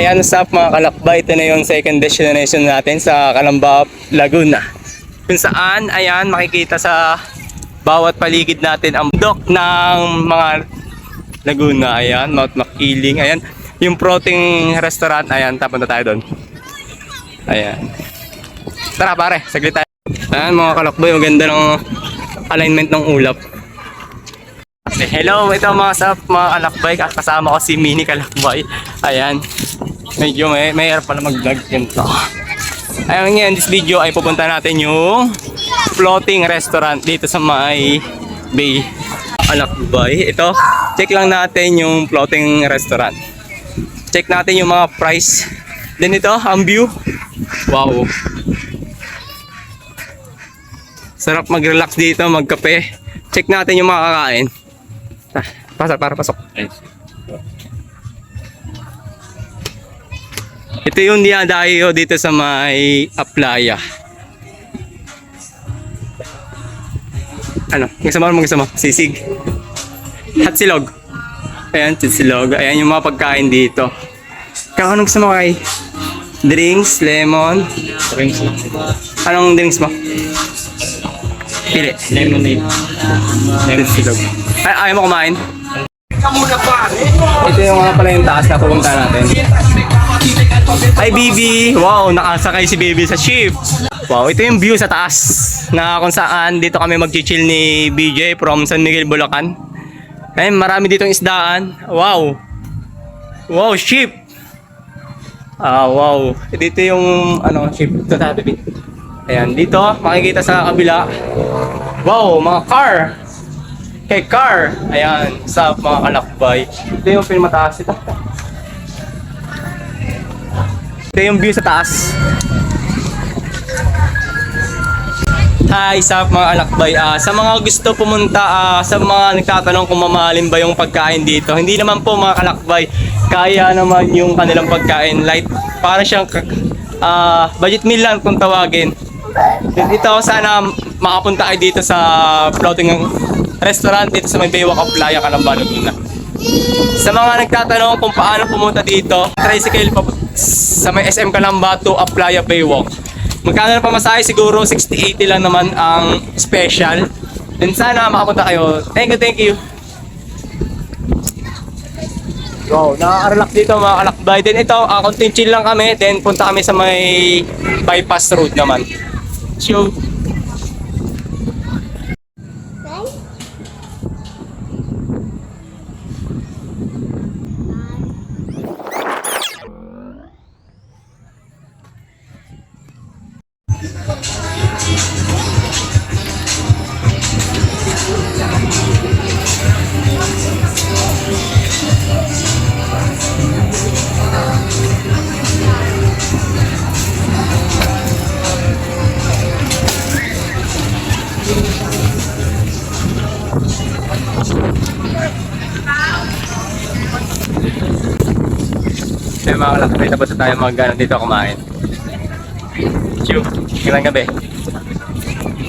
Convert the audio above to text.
Ayan, what's mga kalakbay? Ito na yung second destination natin sa Calamba, Laguna. Kung saan, ayan, makikita sa bawat paligid natin ang bundok ng mga Laguna. Ayan, Mount Makiling. Ayan, yung protein restaurant. Ayan, tapunta tayo doon. Ayan. Tara pare, saglit tayo. Ayan mga kalakbay, ang ganda ng alignment ng ulap. Hello, ito mga sap, mga kalakbay. Kasama ko si Mini Kalakbay. Ayan. Medyo may, may hirap pala mag-vlog ganito. Ayun ngayon, this video ay pupunta natin yung floating restaurant dito sa may bay. Kalakbay. Ito, check lang natin yung floating restaurant. Check natin yung mga price. Then ito, ang view. Wow. Sarap mag-relax dito, magkape. Check natin yung mga kakain. Ah, pasok, para pasok. Ito yung dinadayo dito sa may Aplaya. Ano? Gusto mo mo? Sisig. Hatsilog. Ayan, hatsilog. Ayan yung mga pagkain dito. Ikaw, anong gusto mo kay? Drinks, lemon. Drinks lang. Anong drinks mo? Pili. Lemonade. Hatsilog. Ay, ayaw mo kumain? Ito yung mga pala yung taas na pupunta natin. Hi, Bibi! Wow, nakasakay si Bibi sa ship. Wow, ito yung view sa taas na kung saan dito kami mag-chill ni BJ from San Miguel, Bulacan. Ayun, marami ditong isdaan. Wow! Wow, ship! Ah, wow. Dito yung ano, ship. Ito tayo, Bibi. Ayan, dito makikita sa kabila. Wow, mga car! Hey, car! Ayan, sa mga kalakbay. Ito yung pinamataas ito. Ito yung view sa taas. Hi, sa mga alakbay. Ah, sa mga gusto pumunta, ah, sa mga nagtatanong kung mamahalin ba yung pagkain dito, hindi naman po mga kalakbay. Kaya naman yung kanilang pagkain. Light, para siyang ah, budget meal lang kung tawagin. Ito, sana makapunta kayo dito sa floating restaurant dito sa may Baywalk Playa, Calamba, Laguna. Sa mga nagtatanong kung paano pumunta dito, tricycle pa sa may SM Calamba to Aplaya Baywalk. Magkano na pamasahe? Siguro 60-80 lang naman ang special. Then sana makapunta kayo. Thank you, thank you. Wow, nakaka-relax dito mga kalakbay. Then ito, uh, konting chill lang kami. Then punta kami sa may bypass road naman. So, Kaya mga kalakbay, tapos na tayo mag ano, dito kumain. Chew, magandang gabi.